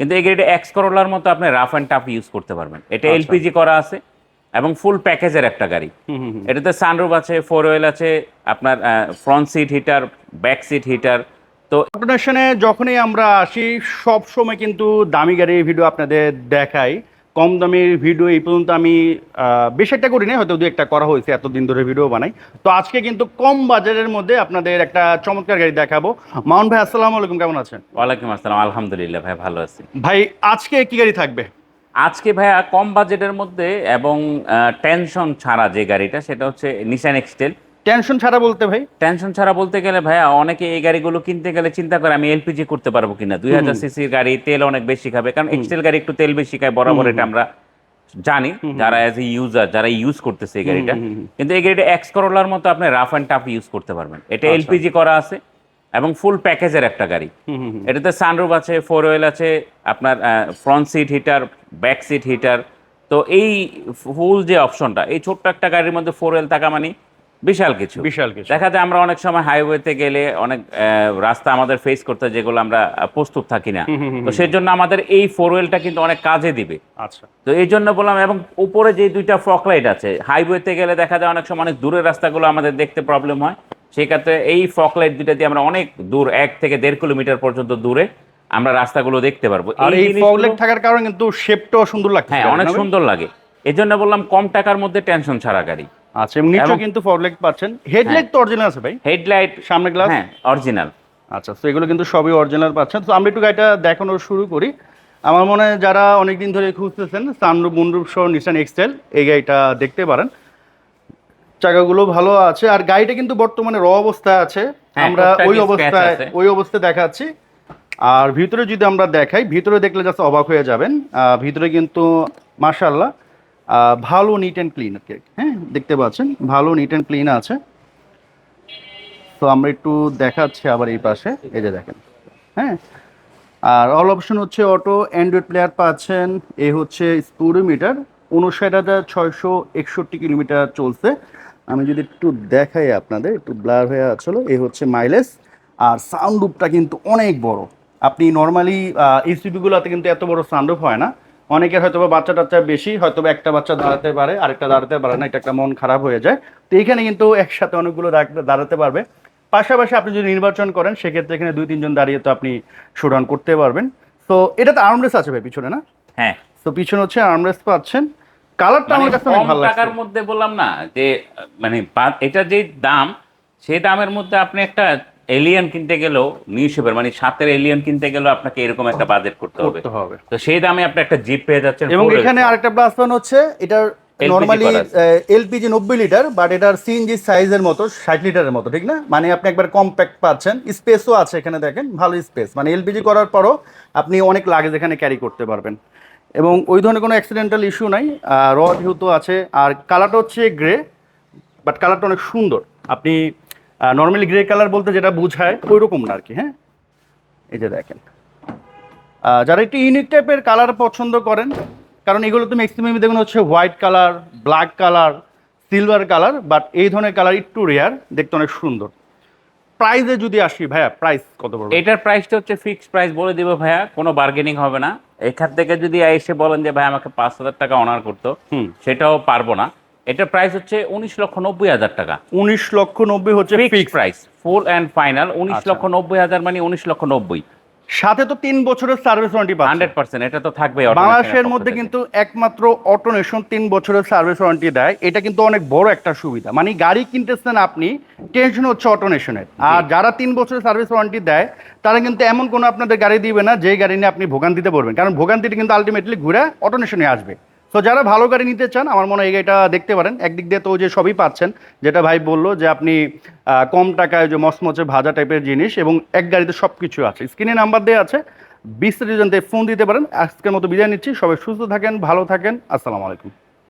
কিন্তু এই গাড়িটা এক্স করোলার মতো আপনি রাফ অ্যান্ড টাফ ইউজ করতে পারবেন এটা আচ্ছা। এলপিজি করা আছে এবং ফুল প্যাকেজের একটা গাড়ি। এটাতে সানরুফ আছে ফোর হুইল আছে আপনার front seat heater back seat heater তো অটোনেশনে যখনই আমরা আসি সব সময় কিন্তু দামি গাড়ির ভিডিও আপনাদের দেখাই কম দামের ভিডিও এই পর্যন্ত আমি বেশ একটা করি না হয়তো দু একটা করা হয়েছে এতদিন ধরে ভিডিও বানাই। তো আজকে কিন্তু কম বাজারের মধ্যে আপনাদের একটা চমৎকার গাড়ি দেখাবো। মাউন্ট ভাই আসসালামু আলাইকুম কেমন আছেন? ওয়ালাইকুম আসসালাম আলহামদুলিল্লাহ ভাই ভালো আছি। ভাই আজকে কি গাড়ি থাকবে? আজকে ভাইয়া কম বাজেটের মধ্যে এবং টেনশন ছাড়া যে গাড়িটা সেটা হচ্ছে নিশান এক্সটেল টেনশন ছাড়া বলতে ভাই। টেনশন ছাড়া বলতে গেলে ভাইয়া অনেকে এই গাড়িগুলো কিনতে গেলে চিন্তা করে আমি এলপিজি করতে পারব কিনা? দুই হাজার সিসির গাড়ি তেল অনেক বেশি খাবে কারণ এক্সটেল গাড়ি একটু তেল বেশি খায় বরাবর এটা আমরা জানি যারা অ্যাজ এ ইউজার যারা ইউজ করতেছে এই গাড়িটা। কিন্তু এই গাড়িটা এক্স করোলার মতো আপনি রাফ অ্যান্ড টাফ ইউজ করতে পারবেন। এটা এলপিজি করা আছে এবং ফুল প্যাকেজের একটা গাড়ি। এটাতে সানরুফ আছে ফোর হুইল আছে আপনার front seat heater back seat heater তো এই ফুল যে অপশনটা এই ছোট্ট একটা গাড়ির মধ্যে ফোর হুইল থাকা মানে বিশাল কিছু। বিশাল কিছু। দেখা যায় আমরা অনেক সময় হাইওয়েতে গেলে অনেক রাস্তা আমাদের ফেস করতে যেগুলো আমরা প্রস্তুত থাকি না। তো সেই জন্য আমাদের এই ফোর হুইলটা কিন্তু অনেক কাজে দিবে। আচ্ছা। তো এই জন্য বললাম এবং উপরে যে দুইটা ফক লাইট আছে হাইওয়েতে গেলে দেখা যায় অনেক সময় অনেক দূরের রাস্তাগুলো আমাদের দেখতে প্রবলেম হয়। সেই ক্ষেত্রে এই ফক লাইট দুইটা দিয়ে আমরা অনেক দূর এক থেকে দেড় কিলোমিটার পর্যন্ত দূরে আমরা রাস্তাগুলো দেখতে পারব। আর এই থাকার কারণে কিন্তু শেপটাও সুন্দর লাগছে হ্যাঁ অনেক সুন্দর লাগে। এই জন্য বললাম কম টাকার মধ্যে টেনশন ছাড়া গাড়ি। আচ্ছা এবং নিচেও কিন্তু ফগলেট পাচ্ছেন। হেডলাইট তো অরিজিনাল আছে ভাই? হেডলাইট সামনে গ্লাস হ্যাঁ অরিজিনাল আচ্ছা তো এগুলো কিন্তু সবই অরিজিনাল পাচ্ছেন। তো আমরা একটু গাড়িটা দেখানো শুরু করি। আমার মনে হয় যারা অনেকদিন ধরে খুঁজতেছেন সানরুপ মুনরুপ সহ নিশান এক্সটেল এই গাড়িটা দেখতে পারেন। চাকাগুলো ভালো আছে। আর গাড়িটা কিন্তু বর্তমানে র অবস্থায় আছে। হ্যাঁ, আমরা ওই অবস্থায় ওই অবস্থায় দেখাচ্ছি। আর ভিতরে যদি আমরা দেখাই ভিতরে দেখলে জাস্ট অবাক হয়ে যাবেন। ভিতরে কিন্তু মাশাল্লাহ ভালো নিট অ্যান্ড ক্লিন কেক হ্যাঁ দেখতে পাচ্ছেন, ভালো নিট অ্যান্ড ক্লিন আছে। তো আমরা একটু দেখাচ্ছি আবার এই পাশে, এই যে দেখেন হ্যাঁ। আর অল অপশন হচ্ছে অটো অ্যান্ড্রয়েড প্লেয়ার পাচ্ছেন, এ হচ্ছে স্পুডোমিটার উনষাট হাজার ছয়শো একষট্টি কিলোমিটার চলছে। আমি যদি একটু দেখাই আপনাদের, একটু ব্লার হয়ে আসলো এ হচ্ছে মাইলেজ আর সাউন্ড রুপটা কিন্তু অনেক বড়। আপনি নর্মালি ইসিবিগুলোতে কিন্তু এত বড় সাউন্ড হয় না। অনেকের হয়তো বাচ্চা টাচ্চা বেশি হয়তো একটা বাচ্চা দাঁড়াতে পারে আরেকটা দাঁড়াতে পারে না এটা একটা মন খারাপ হয়ে যায়। তো এখানে কিন্তু একসাথে অনেকগুলো দাঁড়াতে পারবে। পাশাপাশি আপনি যদি নির্বাচন করেন সেক্ষেত্রে এখানে দুই তিনজন দাঁড়িয়ে তো আপনি শোডাউন করতে পারবেন। তো এটাতে আর্মরেস আছে ভাই পিছনে না? হ্যাঁ। তো পিছনে হচ্ছে আর্মরেস পাচ্ছেন। কালারটা আমার মানে কাছে অনেক ভালো টাকার মধ্যে বললাম না যে মানে এটা যে দাম সেই দামের মধ্যে আপনি একটা এলিয়ান কিনতে গেলেও নিউ শেপের মানে সাতের এলিয়ান কিনতে গেলেও আপনাকে এরকম একটা বাজেট করতে হবে। তো সেই দামে আপনি একটা জিপ পেয়ে যাচ্ছেন এবং এখানে আরেকটা প্লাস পয়েন্ট হচ্ছে এটার নর্মালি এলপিজি নব্বই লিটার বাট এটার সিএনজি সাইজের মতো ষাট লিটারের মতো ঠিক না? মানে আপনি একবার কম্প্যাক্ট পাচ্ছেন স্পেসও আছে এখানে দেখেন ভালো স্পেস মানে এলপিজি করার পরও আপনি অনেক লাগেজ এখানে ক্যারি করতে পারবেন। এবং ওই ধরনের কোনো অ্যাক্সিডেন্টাল ইস্যু নাই র যেহেতু আছে আর কালারটা হচ্ছে গ্রে বাট কালারটা অনেক সুন্দর। আপনি নর্মালি গ্রে কালার বলতে যেটা বোঝায় ওই রকম না আর কি হ্যাঁ? এই যে দেখেন। যারা একটু ইউনিক টাইপের কালার পছন্দ করেন কারণ এগুলো তো ম্যাক্সিমাম দেখুন হচ্ছে white colour black colour silver colour but এই ধরনের কালার একটু রেয়ার দেখতে অনেক সুন্দর। প্রাইসে যদি আসি ভাইয়া প্রাইস কত পড়বে? এটার প্রাইসটা হচ্ছে ফিক্সড প্রাইস বলে দিব ভাইয়া কোনো বার্গেনিং হবে না। এখান থেকে যদি এসে বলেন যে ভাই আমাকে পাঁচ হাজার টাকা অনার করতো হুম। সেটাও পারব না। এটার প্রাইস হচ্ছে উনিশ লক্ষ নব্বই হাজার টাকা। উনিশ লক্ষ নব্বই হচ্ছে fixed fix price full and final উনিশ আচ্ছা। লক্ষ নব্বই হাজার মানে উনিশ লক্ষ নব্বই। সাথে তো তিন বছরের সার্ভিস ওয়ারেন্টি পাচ্ছেন হান্ড্রেড পার্সেন্ট এটা তো থাকবে বাংলাদেশের মধ্যে কিন্তু একমাত্র অটোনেশন তিন বছরের সার্ভিস ওয়ারেন্টি দেয়। এটা কিন্তু অনেক বড় একটা সুবিধা। মানে গাড়ি কিনতেছেন আপনি টেনশন হচ্ছে অটোনেশনের আর যারা তিন বছরের সার্ভিস ওয়ারেন্টি দেয় তারা কিন্তু এমন কোনো আপনাদের গাড়ি দিবে না যে গাড়ি নিয়ে আপনি ভোগান্তিতে পড়বেন। কারণ ভোগান্তিটা কিন্তু আলটিমেটলি ঘুরে অটোনেশনে আসবে। তো যারা ভালো গাড়ি নিতে চান, আমার মনে হয় এটা দেখতে পারেন। একদিক দিয়ে তো যে সবই পাচ্ছেন, যেটা ভাই বলল যে আপনি কম টাকায় যে মচমচে ভাজা টাইপের জিনিস এবং এক গাড়িতে সব কিছু আছে স্ক্রিনে নাম্বার দেওয়া আছে, বিস্তারিত জানতে ফোন দিতে পারেন। আজকের মতো বিদায় নিচ্ছি। সবাই সুস্থ থাকেন, ভালো থাকেন। আসসালামু আলাইকুম।